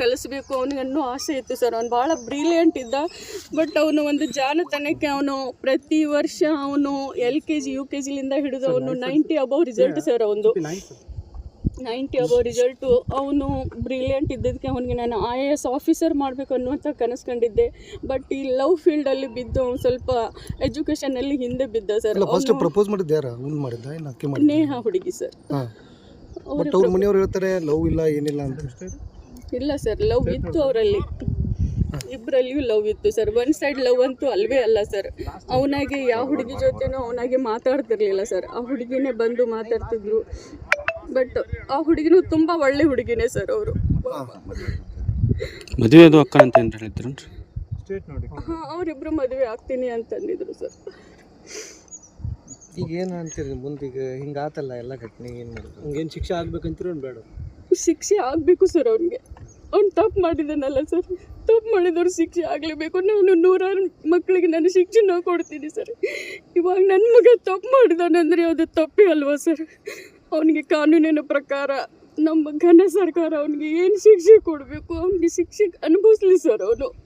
ಕಲಿಸ್ಬೇಕು ಅವನಿಗೆ ಅನ್ನೋ ಆಸೆ ಇತ್ತು ಸರ್. ಅವ್ನು ಭಾಳ ಬ್ರಿಲಿಯಂಟ್ ಇದ್ದ. ಬಟ್ ಅವನು ಒಂದು ಜಾನತನಕ್ಕೆ ಅವನು ಪ್ರತಿ ವರ್ಷ ಅವನು L K G U K ಜಿಲಿಂದ ಹಿಡಿದು ಅವನು ನೈಂಟಿ ಅಬೌವ್ ರಿಸಲ್ಟ್ ಸರ್ ಅವನು ನೈಂಟಿ ಅಬೌವ್ ರಿಸಲ್ಟು ಅವನು ಬ್ರಿಲಿಯಂಟ್ ಇದ್ದದಕ್ಕೆ ಅವನಿಗೆ ನಾನು ಐ ಎ ಎಸ್ ಆಫೀಸರ್ ಮಾಡಬೇಕು ಅನ್ನುವಂಥ ಕನಸ್ಕೊಂಡಿದ್ದೆ ಬಟ್ ಈ ಲವ್ ಫೀಲ್ಡಲ್ಲಿ ಬಿದ್ದು ಅವ್ನು ಸ್ವಲ್ಪ ಎಜುಕೇಷನಲ್ಲಿ ಹಿಂದೆ ಬಿದ್ದ ಸರ್ ಪ್ರಪೋಸ್ ಮಾಡಿದ್ದು ಯಾರ? ಅವ್ನು ಮಾಡಿದ್ದ? ಏನು ಅಕ್ಕೆ ಮಾಡಿದ್ದ? ನೇಹ ಹುಡುಗಿ ಸರ್ ಹಾಂ. ಬಟ್ ಅವ್ರ ಮನೆಯವ್ರು ಹೇಳ್ತಾರೆ ಲವ್ ಇಲ್ಲ ಏನಿಲ್ಲ ಅಂತ. ಇಲ್ಲ ಸರ್ ಲವ್ ಇತ್ತು ಅವರಲ್ಲಿ. ಇಬ್ಬರಲ್ಲಿಯೂ ಲವ್ ಇತ್ತು ಸರ್. ಒನ್ ಸೈಡ್ ಲವ್ ಅಂತೂ ಅಲ್ವೇ ಅಲ್ಲ ಸರ್. ಅವನಾಗೆ ಯಾವ ಹುಡುಗಿ ಜೊತೆನೂ ಅವನಾಗೆ ಮಾತಾಡ್ತಿರ್ಲಿಲ್ಲ ಸರ್. ಆ ಹುಡುಗಿನೇ ಬಂದು ಮಾತಾಡ್ತಿದ್ರು. ಬಟ್ ಆ ಹುಡುಗಿನೂ ತುಂಬ ಒಳ್ಳೆ ಹುಡುಗಿನೇ ಸರ್ ಅವರು. ಮದುವೆ ಅಕ್ಕ ಅಂತ ಏನು ಹೇಳಿದ್ರು? ಹಾಂ ಅವರಿಬ್ರು ಮದುವೆ ಆಗ್ತೀನಿ ಅಂತಂದಿದ್ರು ಸರ್. ಈಗ ಏನು ಅಂತೀರಿ ಮುಂದೀಗ? ಹಿಂಗಾತಲ್ಲ ಎಲ್ಲ ಘಟನೆ ಏನು ಮಾಡೋದು ಹಂಗೇನು ಶಿಕ್ಷೆ ಆಗ್ಬೇಕಂತೀರ ಬೇಡ. ಶಿಕ್ಷೆ ಆಗಬೇಕು ಸರ್ ಅವನಿಗೆ. ಅವ್ನು ತಪ್ಪು ಮಾಡಿದ್ದಾನಲ್ಲ ಸರ್. ತಪ್ಪು ಮಾಡಿದವ್ರು ಶಿಕ್ಷೆ ಆಗಲೇಬೇಕು. ನಾನು ನೂರಾರು ಮಕ್ಕಳಿಗೆ ನಾನು ಶಿಕ್ಷೆ ಕೊಡ್ತೀನಿ ಸರ್. ಇವಾಗ ನನ್ನ ಮಗ ತಪ್ಪು ಮಾಡಿದಾನಂದರೆ ಅದು ತಪ್ಪೇ ಅಲ್ವಾ ಸರ್? ಅವನಿಗೆ ಕಾನೂನಿನ ಪ್ರಕಾರ ನಮ್ಮ ಘನ ಸರ್ಕಾರ ಅವನಿಗೆ ಏನು ಶಿಕ್ಷೆ ಕೊಡಬೇಕು? ಅವನಿಗೆ ಶಿಕ್ಷೆ ಅನುಭವಿಸ್ಲಿ ಸರ್ ಅವನು.